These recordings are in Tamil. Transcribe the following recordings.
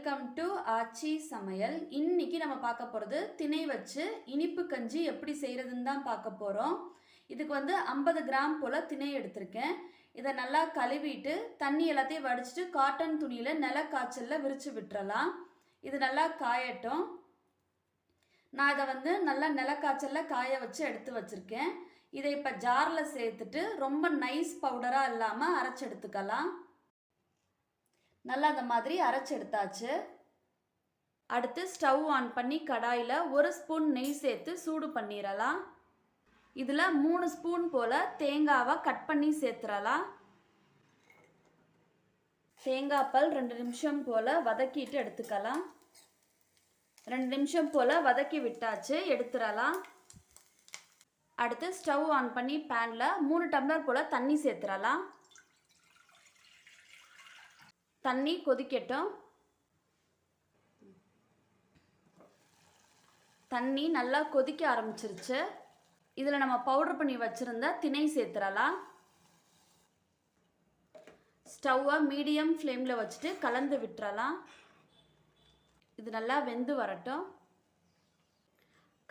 வெல்கம் டு ஆச்சி சமையல். இன்னைக்கு நம்ம பார்க்க போகிறது திணை வச்சு இனிப்பு கஞ்சி எப்படி செய்கிறதுன்னு தான் பார்க்க போகிறோம் இதுக்கு வந்து ஐம்பது கிராம் போல் திணை எடுத்திருக்கேன். இதை நல்லா கழுவிட்டு தண்ணி எல்லாத்தையும் வடிச்சிட்டு காட்டன் துணியில் நில காய்ச்சலில் விரித்து விட்டுறலாம். இது நல்லா காயட்டும். நான் இதை வந்து நல்லா நிலக்காய்ச்சலில் காய வச்சு எடுத்து வச்சுருக்கேன். இதை இப்போ ஜாரில் சேர்த்துட்டு ரொம்ப நைஸ் பவுடராக இல்லாமல் அரைச்சி எடுத்துக்கலாம். நல்லா அந்த மாதிரி அரைச்சி எடுத்தாச்சு. அடுத்து ஸ்டவ் ஆன் பண்ணி கடாயில் ஒரு ஸ்பூன் நெய் சேர்த்து சூடு பண்ணிடலாம் இதில் மூணு ஸ்பூன் போல் தேங்காவை கட் பண்ணி சேர்த்துடலாம் தேங்காய் பால் ரெண்டு நிமிஷம் போல் வதக்கிட்டு எடுத்துக்கலாம். ரெண்டு நிமிஷம் போல் வதக்கி விட்டாச்சு எடுத்துடலாம் அடுத்து ஸ்டவ் ஆன் பண்ணி பேனில் மூணு டம்ளர் போல் தண்ணி சேர்த்துடலாம் தண்ணி கொதிக்கட்டும். தண்ணி நல்லா கொதிக்க ஆரம்பிச்சிருச்சு. இதில் நம்ம பவுடர் பண்ணி வச்சுருந்த திணை சேர்த்துடலாம். ஸ்டவ்வை மீடியம் ஃப்ளேமில் வச்சுட்டு கலந்து விட்டுறலாம். இது நல்லா வெந்து வரட்டும்.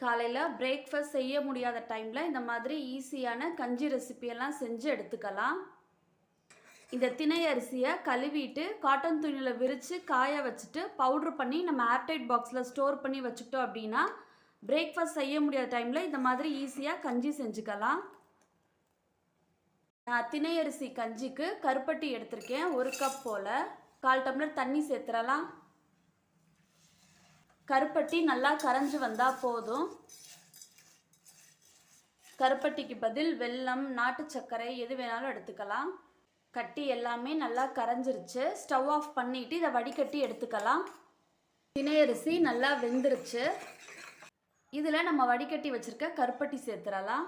காலையில் பிரேக்ஃபாஸ்ட் செய்ய முடியாத டைமில் இந்த மாதிரி ஈஸியான கஞ்சி ரெசிபியெல்லாம் செஞ்சு எடுத்துக்கலாம். இந்த திணை அரிசியை கழுவிட்டு காட்டன் துணியில் விரித்து காய வச்சுட்டு பவுட்ரு பண்ணி நம்ம ஏர்டைட் பாக்ஸில் ஸ்டோர் பண்ணி வச்சுக்கிட்டோம் அப்படின்னா பிரேக்ஃபாஸ்ட் செய்ய முடியாத டைமில் இந்த மாதிரி ஈஸியாக கஞ்சி செஞ்சுக்கலாம். நான் திணை அரிசி கஞ்சிக்கு கருப்பட்டி எடுத்திருக்கேன். ஒரு கப் போல். கால் டம்ளர் தண்ணி சேர்த்துடலாம். கருப்பட்டி நல்லா கரைஞ்சி வந்தால் போதும். கருப்பட்டிக்கு பதில் வெல்லம் நாட்டு சர்க்கரை எது வேணாலும் எடுத்துக்கலாம். கட்டி எல்லாமே நல்லா கரைஞ்சிருச்சு. ஸ்டவ் ஆஃப் பண்ணிவிட்டு இதை வடிகட்டி எடுத்துக்கலாம். திணையரிசி நல்லா வெந்துருச்சு. இதில் நம்ம வடிகட்டி வச்சுருக்க கருப்பட்டி சேர்த்துடலாம்.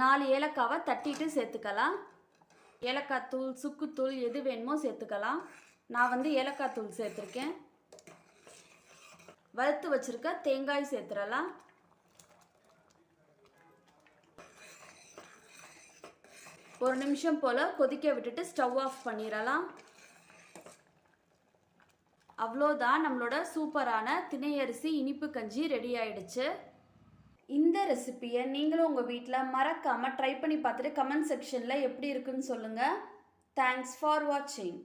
நாலு ஏலக்காவை தட்டிட்டு சேர்த்துக்கலாம். ஏலக்காய் தூள் சுக்குத்தூள் எது வேணுமோ சேர்த்துக்கலாம். நான் வந்து ஏலக்காய் தூள் சேர்த்துருக்கேன். வறுத்து வச்சுருக்க தேங்காய் சேர்த்துடலாம். ஒரு நிமிஷம் போல் கொதிக்க விட்டுட்டு ஸ்டவ் ஆஃப் பண்ணிடலாம். அவ்வளோதான் நம்மளோட சூப்பரான திணையரிசி இனிப்பு கஞ்சி ரெடி ஆயிடுச்சு. இந்த ரெசிப்பியை நீங்களும் உங்கள் வீட்டில் மறக்காமல் ட்ரை பண்ணி பார்த்துட்டு கமெண்ட் செக்ஷனில் எப்படி இருக்குன்னு சொல்லுங்கள் தேங்க்ஸ் ஃபார் வாட்சிங்